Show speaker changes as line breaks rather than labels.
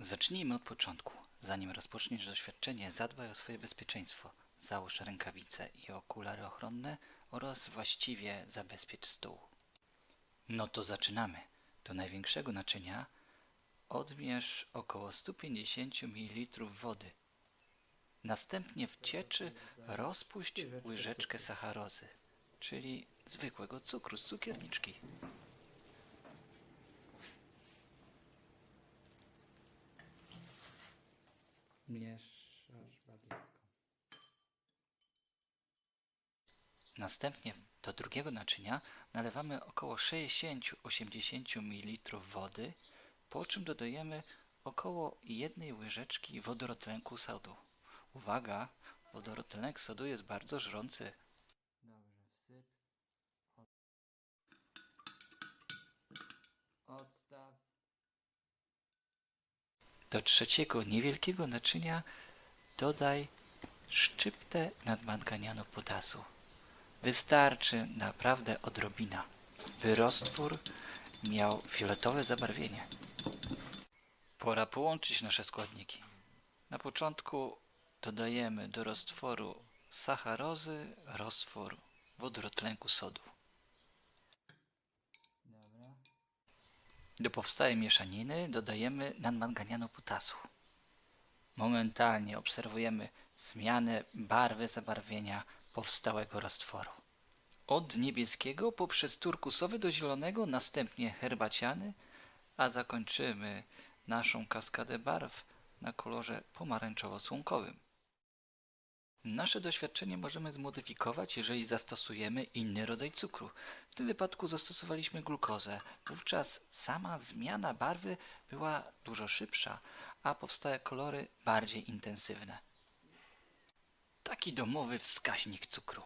Zacznijmy od początku. Zanim rozpoczniesz doświadczenie, zadbaj o swoje bezpieczeństwo. Załóż rękawice i okulary ochronne oraz właściwie zabezpiecz stół. No to zaczynamy. Do największego naczynia odmierz około 150 ml wody. Następnie w cieczy rozpuść łyżeczkę sacharozy, czyli zwykłego cukru z cukierniczki.
Mieszasz bagietką.
Następnie do drugiego naczynia nalewamy około 60-80 ml wody, po czym dodajemy około jednej łyżeczki wodorotlenku sodu. Uwaga, wodorotlenek sodu jest bardzo żrący. Do trzeciego niewielkiego naczynia dodaj szczyptę nadmanganianu potasu. Wystarczy naprawdę odrobina, by roztwór miał fioletowe zabarwienie. Pora połączyć nasze składniki. Na początku dodajemy do roztworu sacharozy roztwór wodorotlenku sodu. Do powstałej mieszaniny dodajemy nadmanganianu potasu. Momentalnie obserwujemy zmianę barwy zabarwienia powstałego roztworu. Od niebieskiego poprzez turkusowy do zielonego, następnie herbaciany, a zakończymy naszą kaskadę barw na kolorze pomarańczowo-słomkowym. Nasze doświadczenie możemy zmodyfikować, jeżeli zastosujemy inny rodzaj cukru. W tym wypadku zastosowaliśmy glukozę. Wówczas sama zmiana barwy była dużo szybsza, a powstałe kolory bardziej intensywne. Taki domowy wskaźnik cukru.